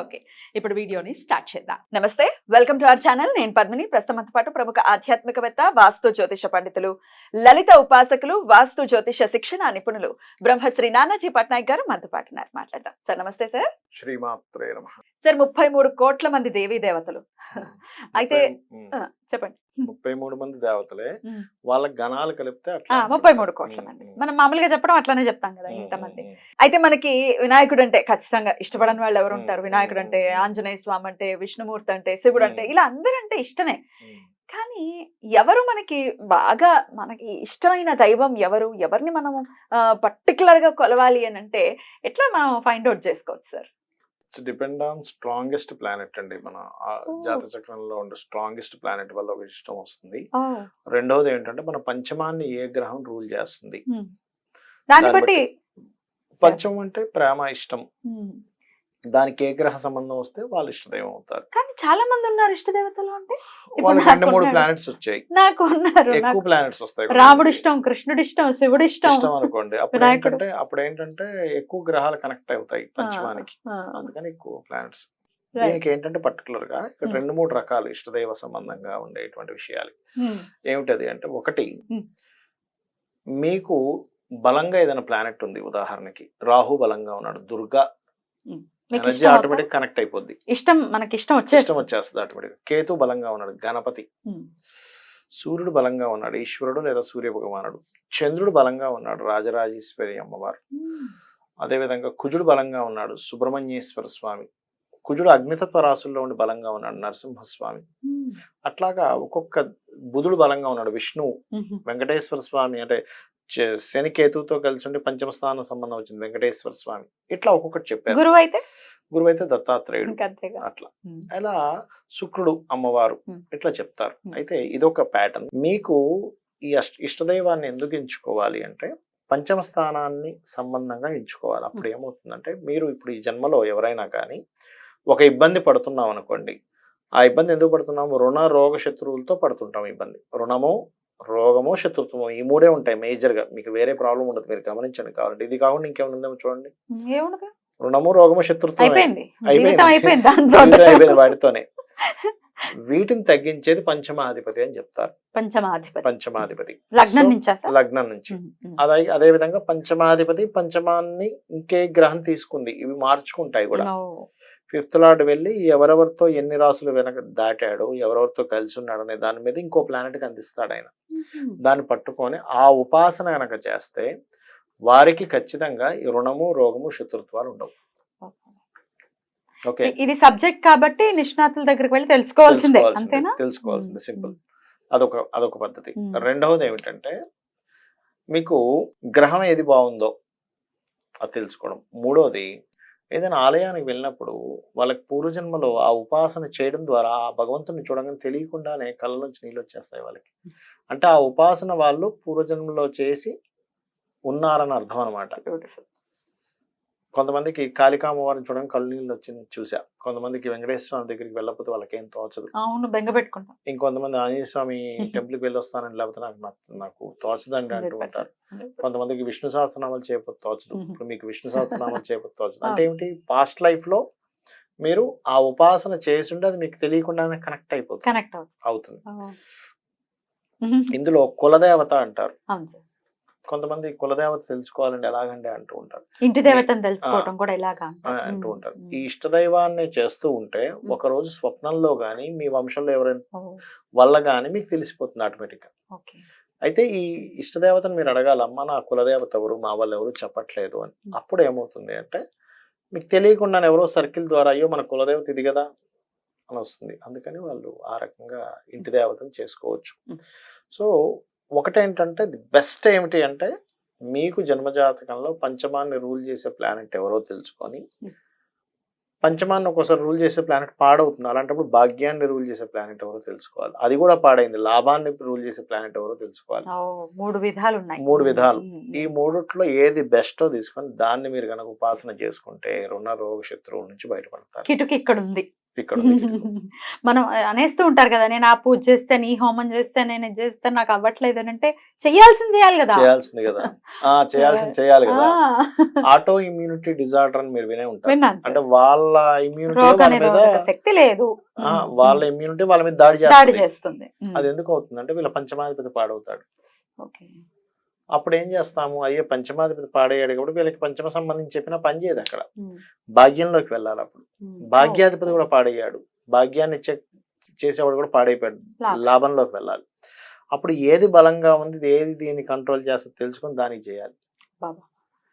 Okay ఇప్పుడు వీడియోని start చేద్దాం. నమస్తే వెల్కమ్ టు అవర్ ఛానల్. నేను పద్మిని. ప్రస్తుతంతో పాటు ప్రముఖ ఆధ్యాత్మికవేత్త వాస్తు జ్యోతిష పండితులు లలిత ఉపాసకులు వాస్తు జ్యోతిష శిక్షణ నిపుణులు బ్రహ్మశ్రీ నానాజీ పట్నాయక్ గారు మనతో పాటు ఉన్నారు. మాట్లాడదాం. సార్ నమస్తే సార్. శ్రీమాత్రే నమ. సార్ ముప్పై మూడు కోట్ల మంది దేవీ దేవతలు. అయితే చెప్పండి. ముప్పై మూడు మంది దేవతలే. వాళ్ళ గణాలు కలిపితే ముప్పై మూడు కోట్ల మంది. మనం మామూలుగా చెప్పడం అట్లానే చెప్తాం కదా ఇంతమంది అయితే మనకి వినాయకుడు అంటే ఖచ్చితంగా ఇష్టపడని వాళ్ళు ఎవరు ఉంటారు వినాయకుడు అంటే. ఆంజనేయ స్వామి అంటే విష్ణుమూర్తి అంటే శివుడు అంటే. ఇలా అందరంటే ఇష్టమే. కానీ ఎవరు మనకి బాగా మనకి ఇష్టమైన దైవం ఎవరు ఎవరిని మనము పర్టికులర్గా కొలవాలి అని అంటే ఎట్లా మనం ఫైండ్ అవుట్ చేసుకోవచ్చు sir it's depend on strongest planet అండి. మన. జాతక చక్రంలో ఉండే స్ట్రాంగెస్ట్ ప్లానెట్ వల్ల ఒక ఇష్టం వస్తుంది. రెండవది ఏంటంటే మన పంచమాన్ని ఏ గ్రహం రూల్ చేస్తుంది? దాన్ని బట్టి పంచమం అంటే ప్రేమ ఇష్టం. దానికి ఏ గ్రహ సంబంధం వస్తే వాళ్ళు ఇష్టదైవం అవుతారు. కానీ చాలా మంది ఉన్నారు ఇష్ట దేవతలు అంటే వాళ్ళకి రెండు మూడు. ప్లానెట్స్ వచ్చాయి. నాకు ఉన్నారు ఎక్కువ ప్లానెట్స్ వస్తాయి రాముడు ఇష్టం కృష్ణుడు ఇష్టం శివుడు ఇష్టం. ఇష్టం అనుకోండి. అప్పుడు. ఏంటంటే అప్పుడు ఏంటంటే ఎక్కువ గ్రహాలు కనెక్ట్ అవుతాయి పంచమానికి. అందుకని ఎక్కువ ప్లానెట్స్. దీనికి ఏంటంటే పర్టికులర్గా ఇక్కడ Hmm. రెండు మూడు రకాలు ఇష్టదైవ సంబంధంగా ఉండేటువంటి విషయాలు. ఉమ్, ఏమిటది అంటే ఒకటి Hmm. మీకు బలంగా ఏదైనా ప్లానెట్ ఉంది ఉదాహరణకి. రాహు బలంగా ఉన్నాడు దుర్గా ఎనర్జీ? ఆటోమేటిక్ కనెక్ట్ అయిపోద్ది. ఇష్టం మనకి ఇష్టం ఇష్టం వచ్చేస్తుంది. ఆటోమేటిక్ కేతు బలంగా ఉన్నాడు గణపతి. సూర్యుడు బలంగా ఉన్నాడు ఈశ్వరుడు లేదా సూర్య భగవానుడు చంద్రుడు బలంగా ఉన్నాడు రాజరాజేశ్వరి అమ్మవారు. అదేవిధంగా కుజుడు బలంగా ఉన్నాడు సుబ్రహ్మణ్యేశ్వర స్వామి. కుజుడు అగ్నితత్వ రాసుల్లో ఉండి బలంగా ఉన్నాడు నరసింహస్వామి. అట్లాగా ఒక్కొక్క బుధుడు బలంగా ఉన్నాడు విష్ణువు. వెంకటేశ్వర స్వామి అంటే శని కేతువుతో కలిసి ఉండి పంచమ స్థానం సంబంధం వచ్చింది. వెంకటేశ్వర స్వామి. ఇట్లా ఒక్కొక్కటి చెప్పారు. గురువు అయితే గురువు అయితే దత్తాత్రేయుడు అట్లా. అలా శుక్రుడు అమ్మవారు. ఇట్లా చెప్తారు. అయితే ఇదొక ప్యాటర్న్. మీకు ఈ అష్ట- ఇష్టదైవాన్ని ఎందుకు ఎంచుకోవాలి అంటే పంచమ స్థానాన్ని సంబంధంగా ఎంచుకోవాలి. అప్పుడు ఏమవుతుందంటే మీరు ఇప్పుడు ఈ జన్మలో ఎవరైనా కానీ ఒక ఇబ్బంది పడుతున్నాం అనుకోండి ఆ ఇబ్బంది ఎందుకు పడుతున్నాము? రుణ రోగ శత్రువులతో పడుతుంటాం ఇబ్బంది. రుణము రోగము శత్రుత్వము ఈ మూడే ఉంటాయి మేజర్గా మీకు వేరే ప్రాబ్లం ఉండదు. మీరు గమనించండి. కావాలంటే ఇది కాకుండా ఇంకేమైనా ఉందేమో చూడండి. రుణము రోగము శత్రుత్వం అయిపోయింది. వాటితోనే. వీటిని తగ్గించేది పంచమాధిపతి అని చెప్తారు. పంచమాధిపతి. పంచమాధిపతి. లగ్నం నుంచా లగ్నం నుంచి. అదే అదే విధంగా పంచమాధిపతి పంచమాన్ని ఇంకే గ్రహం తీసుకుంది. ఇవి మార్చుకుంటాయి కూడా. ఫిఫ్త్ లార్డ్ వెళ్ళి ఎవరెవరితో ఎన్ని రాసులు వెనక దాటాడు ఎవరెవరితో కలిసి ఉన్నాడు అనే దాని మీద ఇంకో ప్లానెట్ అందిస్తాడు ఆయన. దాన్ని పట్టుకొని ఆ ఉపాసన కనుక చేస్తే వారికి ఖచ్చితంగా ఈ రుణము రోగము శత్రుత్వాలు ఉండవు. ఓకే? ఇది సబ్జెక్ట్ కాబట్టి నిష్ణాతుల దగ్గరికి వెళ్ళి తెలుసుకోవాల్సిందే తెలుసుకోవాల్సిందే, అంతేనా? తెలుసుకోవాల్సిందే సింపుల్. అదొక అదొక పద్ధతి. రెండవది ఏమిటంటే మీకు గ్రహం ఏది బాగుందో అది తెలుసుకోవడం. మూడవది ఏదైనా ఆలయానికి వెళ్ళినప్పుడు వాళ్ళకి పూర్వజన్మలో ఆ ఉపాసన చేయడం ద్వారా ఆ భగవంతుని చూడగానే తెలియకుండానే కళ్ళ నుంచి నీళ్ళు వచ్చేస్తాయి వాళ్ళకి. అంటే ఆ ఉపాసన వాళ్ళు పూర్వజన్మలో చేసి ఉన్నారని అర్థం అనమాట కొంతమందికి కాళికామ్మవారిని చూడడానికి కళ్ళు నీళ్ళు వచ్చింది చూసా. కొంతమందికి వెంకటేశ్వర స్వామి దగ్గరికి వెళ్ళకపోతే వాళ్ళకి ఏం తోచదు. అవును బెంగ పెట్టుకుంటాం. ఇంకొంతమంది ఆంజనేయ స్వామి టెంపుల్కి వెళ్ళి వస్తానని లేకపోతే నాకు నాకు తోచదండి అంటూ ఉంటారు. 100%. కొంతమందికి విష్ణు సహస్రనామాలు చేయకపోతే తోచదు. ఇప్పుడు మీకు విష్ణు సహస్రనామాలు చేయకపోతే తోచదు. అంటే. ఏమిటి? పాస్ట్ లైఫ్లో మీరు ఆ ఉపాసన చేస్తుంటే అది మీకు తెలియకుండానే కనెక్ట్ అయిపోతుంది. కనెక్ట్ అవుతుంది. ఇందులో కులదేవత అంటారు. కొంతమంది కులదేవత తెలుసుకోవాలంటే ఎలాగండి అంటూ ఉంటారు. ఇంటి దేవతను తెలుసుకోవడం కూడా ఇలాగా. అంటూ ఉంటారు. ఈ ఇష్టదైవాన్ని చేస్తూ ఉంటే ఒక రోజు స్వప్నంలో గానీ మీ వంశంలో ఎవరైనా వల్ల గానీ మీకు తెలిసిపోతుంది ఆటోమేటిక్గా అయితే ఈ ఇష్టదేవతను మీరు అడగాలమ్మా నా కులదేవత ఎవరు? మా వాళ్ళు ఎవరు? చెప్పట్లేదు అని. అప్పుడు ఏమవుతుంది అంటే మీకు తెలియకుండానే ఎవరో సర్కిల్ ద్వారా అయ్యో మన కులదేవత ఇది కదా అని వస్తుంది. అందుకని వాళ్ళు ఆ రకంగా ఇంటి దేవతను చేసుకోవచ్చు. సో ఒకటేంటంటే ది బెస్ట్ ఏమిటి అంటే మీకు జన్మజాతకంలో పంచమాన్ని రూల్ చేసే ప్లానెట్ ఎవరో తెలుసుకొని Hmm. పంచమాన్ని ఒకసారి రూల్ చేసే ప్లానెట్ పాడవుతుంది. అలాంటప్పుడు భాగ్యాన్ని రూల్ చేసే ప్లానెట్ ఎవరో తెలుసుకోవాలి. అది కూడా పాడైంది. లాభాన్ని రూల్ చేసే ప్లానెట్ ఎవరో తెలుసుకోవాలి. మూడు విధాలు ఉన్నాయి మూడు విధాలు. ఈ మూడిట్లో ఏది బెస్టో తీసుకొని దాన్ని మీరు కనుక ఉపాసన చేసుకుంటే రుణ రోగ శత్రువుల నుంచి బయటపడతారు. కిటుకు ఇక్కడ ఉంది ఇక్కడ. మనం అనేస్తూ ఉంటారు కదా నేను ఆ పూజ చేస్తాను ఈ హోమం చేస్తాను నేను చేస్తాను నాకు అవ్వట్లేదు అని అంటే చెయ్యాల్సింది చేయాలి కదా. చేయాల్సింది కదా. ఆ చేయాల్సింది చేయాలి కదా. ఆటో ఇమ్యూనిటీ డిజార్డర్ అని మీరు వినే ఉంటారు. అంటే వాళ్ళ ఇమ్యూనిటీ శక్తి లేదు. వాళ్ళ ఇమ్యూనిటీ వాళ్ళ మీద దాడి చేస్తుంది. అది ఎందుకు అవుతుంది అంటే వీళ్ళ పంచమాధిపతి పాడవుతాడు. ఓకే. అప్పుడు ఏం చేస్తాము? అయ్యే పంచమాధిపతి పాడేయాడు కాబట్టి వీళ్ళకి పంచమ సంబంధించి చెప్పిన పని చేయదు అక్కడ. భాగ్యంలోకి వెళ్ళాలి అప్పుడు. భాగ్యాధిపతి కూడా పాడయ్యాడు. భాగ్యాన్ని ఇచ్చే చేసేవాడు కూడా పాడైపోయాడు. లాభం. లాభంలోకి వెళ్ళాలి. అప్పుడు ఏది బలంగా ఉంది ఏది దీన్ని కంట్రోల్ చేస్తుంది తెలుసుకొని దానికి చేయాలి. బాబా.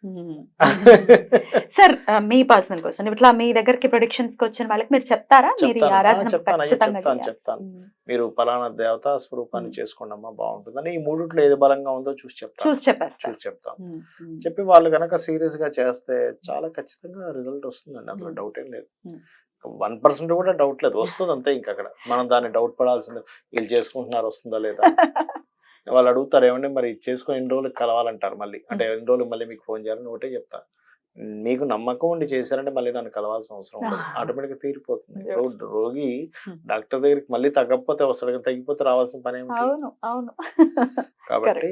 సార్ మీ పర్సనల్ క్వశ్చన్. ఇట్లా మీ దగ్గరికి ప్రొడిక్షన్స్కి వచ్చిన వాళ్ళకి మీరు చెప్తారా? మీరు ఆరాధన చెప్తాను. చెప్తాను. మీరు ఫలానా దేవత స్వరూపాన్ని. చేసుకోండి అమ్మా బాగుంటుందని ఈ మూడిట్లో ఏది బలంగా ఉందో చూసి చెప్తాను. చూసి చెప్పేస్తారు చూసి ఉమ్. చెప్పి వాళ్ళు కనుక సీరియస్గా చేస్తే చాలా ఖచ్చితంగా రిజల్ట్ వస్తుందండి. అందులో. డౌట్ ఏం లేదు. వన్ పర్సెంట్ కూడా డౌట్ లేదు. వస్తుంది అంతే ఇంకా అక్కడ మనం దాన్ని డౌట్ పడాల్సింది. వీళ్ళు చేసుకుంటున్నారు వస్తుందా లేదా? వాళ్ళు అడుగుతారు ఏమంటే మరి చేసుకుని ఎన్ని రోజులకు కలవాలంటారు మళ్ళీ. అంటే ఎన్ని రోజులు మళ్ళీ మీకు ఫోన్ చేయాలని ఒకటే చెప్తా. మీకు నమ్మకం ఉండి చేశారంటే మళ్ళీ నన్ను కలవాల్సిన అవసరం ఉండదు. ఆటోమేటిక్ తీరిపోతుంది. ఇప్పుడు రోగి. డాక్టర్ దగ్గరికి మళ్ళీ తగ్గకపోతే వస్తాడు కానీ తగ్గిపోతే రావాల్సిన పని అవును అవును. కాబట్టి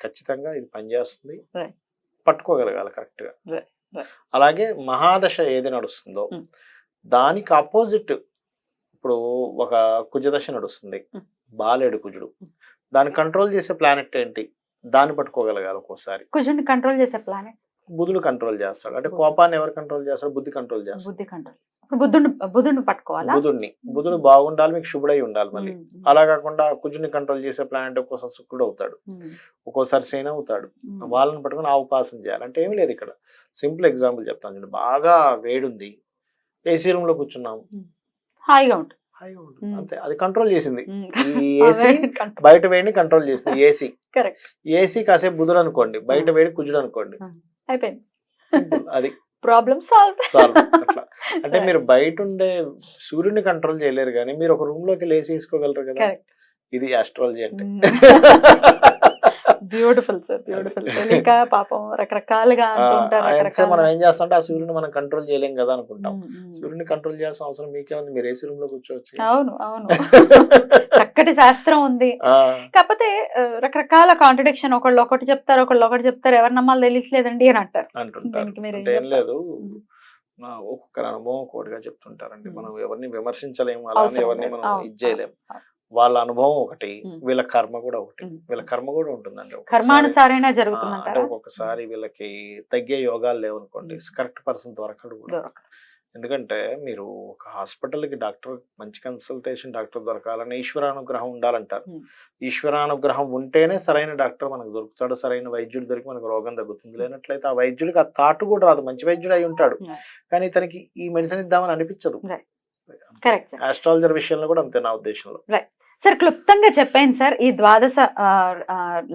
ఖచ్చితంగా ఇది పనిచేస్తుంది. పట్టుకోగలగాలి కరెక్ట్గా. అలాగే మహాదశ ఏది నడుస్తుందో. దానికి ఆపోజిట్ ఇప్పుడు ఒక కుజదశ నడుస్తుంది. బాలేడు కుజుడు. దాన్ని కంట్రోల్ చేసే ప్లానెట్ ఏంటి? దాన్ని పట్టుకోగలగాలి ఒక్కోసారి. కుజుని కంట్రోల్ చేసే ప్లానెట్ బుధుడు కంట్రోల్ చేస్తాడు. అంటే. కోపాన్ని ఎవరు కంట్రోల్ చేస్తాడు? బుద్ధి కంట్రోల్ చేస్తాడు. బుద్ధి కంట్రోల్ బుద్ధుని బుద్ధుని పట్టుకోవాలా? బుధుడిని. బుధుడు బాగుండాలి మీకు శుభుడై ఉండాలి మళ్ళీ. అలా కాకుండా కుజుని కంట్రోల్ చేసే ప్లానెట్ ఒక్కోసారి శుక్రుడు అవుతాడు. ఒక్కోసారి శని అవుతాడు. వాళ్ళని పట్టుకొని ఆ ఉపాసన చేయాలి. అంటే ఏమీ లేదు ఇక్కడ. సింపుల్ ఎగ్జాంపుల్ చెప్తాను చూడండి బాగా వేడుంది ఏసీ రూమ్లో కూర్చున్నాము హాయిగా ఉంటుంది హాయిగా ఉంటుంది. అంతే అది కంట్రోల్ చేసింది. ఈ ఏసీ. బయట వేడిని కంట్రోల్ చేసింది. AC Correct. ఏసీ కాసేపు బుధుడు అనుకోండి బయట వేడి కుజుడు అనుకోండి. అయిపోయింది. అది. ప్రాబ్లమ్ సాల్వ్ సాల్వ్ అంటే మీరు బయట ఉండే సూర్యుని కంట్రోల్ చేయలేరు కానీ మీరు ఒక రూమ్లోకి లేచి వేసుకోగలరు కదా? కరెక్ట్ ఇది ఆస్ట్రాలజీ అంటే. బ్యూటిఫుల్ సార్ బ్యూటిఫుల్ తెలియక పాపం రకరకాలుగా మనం ఏం చేస్తాం ఆ సూర్యుని మనం కంట్రోల్ చేయలేం కదా అనుకుంటాం. సూర్యుని కంట్రోల్ చేయాల్సిన అవసరం మీకేముంది? మీరు ఏసీ రూమ్లో కూర్చోవచ్చు. అవును అవును. చక్కటి శాస్త్రం ఉంది. కాకపోతే రకరకాల కాంట్రడిక్షన్ ఒకళ్ళు ఒకటి చెప్తారు ఒకళ్ళు ఒకటి చెప్తారు. ఎవరి నమ్మాలి తెలియట్లేదండి అని అంటారు. అంటుంటారు? లేదు. ఒక్కొక్కరి అనుభవం ఒక్కొక్కటిగా చెప్తుంటారండి. మనం ఎవరిని విమర్శించలేము. అలానే ఎవరిని. మనం ఇది చేయలేము. వాళ్ళ అనుభవం ఒకటి. వీళ్ళ కర్మ కూడా ఒకటి. వీళ్ళ కర్మ కూడా ఉంటుందండి. కర్మానుసారైనా జరుగుతుందంటారా ఒక్కొక్కసారి వీళ్ళకి తగ్గే యోగాలు లేవనుకోండి. కరెక్ట్ పర్సన్ దొరకడు కూడా. ఎందుకంటే మీరు ఒక హాస్పిటల్కి డాక్టర్ మంచి కన్సల్టేషన్ డాక్టర్ దొరకాలని ఈశ్వరానుగ్రహం ఉండాలంటారు. ఈశ్వరానుగ్రహం ఉంటేనే సరైన డాక్టర్ మనకు దొరుకుతాడు సరైన వైద్యుడు దొరికి మనకు రోగం తగ్గుతుంది లేనట్లయితే ఆ వైద్యుడికి ఆ థాట్ కూడా రాదు మంచి వైద్యుడు అయి ఉంటాడు. కానీ ఇతనికి ఈ మెడిసిన్ ఇద్దామని అనిపించదు ఆస్ట్రాలజర్ విషయంలో కూడా అంతే నా ఉద్దేశంలో సార్ క్లుప్తంగా చెప్పాను సార్ ఈ ద్వాదశ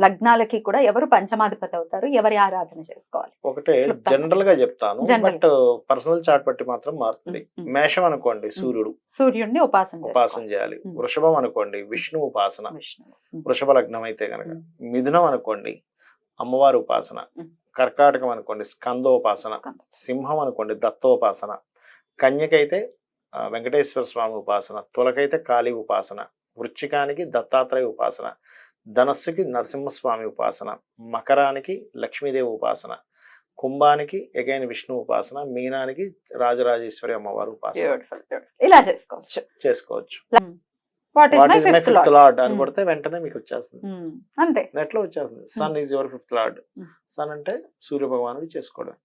లగ్నాలకి కూడా ఎవరు పంచమాధిపతి అవుతారు ఎవరి ఆరాధన చేసుకోవాలి? ఒకటే. జనరల్గా చెప్తాను. బట్ పర్సనల్ చార్ట్ బట్టి మాత్రం మారుతుంది. మేషం అనుకోండి సూర్యుడు. సూర్యుడిని ఉపాసన ఉపాసన చేయాలి. వృషభం అనుకోండి విష్ణు ఉపాసన. వృషభ లగ్నం అయితే ఉమ్. మిథునం అనుకోండి అమ్మవారి ఉపాసన. కర్కాటకం అనుకోండి స్కందోపాసన. స్కందం. సింహం అనుకోండి దత్తోపాసన. కన్యకైతే వెంకటేశ్వర స్వామి ఉపాసన. తులకైతే కాళీ ఉపాసన. వృచ్చికానికి దత్తాత్రేయ ఉపాసన ధనస్సుకి నరసింహస్వామి ఉపాసన మకరానికి లక్ష్మీదేవి ఉపాసన కుంభానికి ఎగైన్ విష్ణు ఉపాసన మీనానికి రాజరాజేశ్వరి అమ్మవారి ఉపాసన. ఇలా చేసుకోవచ్చు. చేసుకోవచ్చు. ఫిఫ్త్ లార్డ్ అని Mm. కొడితే వెంటనే మీకు వచ్చేస్తుంది. అంతే. నెట్లో వచ్చేస్తుంది sun is your fifth lord. Sun అంటే సూర్య భగవానుడు చేసుకోవడం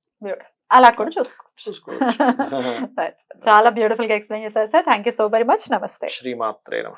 అలా కూడా చూసుకోవచ్చు. చూసుకోవచ్చు. Right. చాలా బ్యూటిఫుల్గా ఎక్స్ప్లెయిన్ చేశారు sir thank you so very much నమస్తే శ్రీమాత్రే నమ.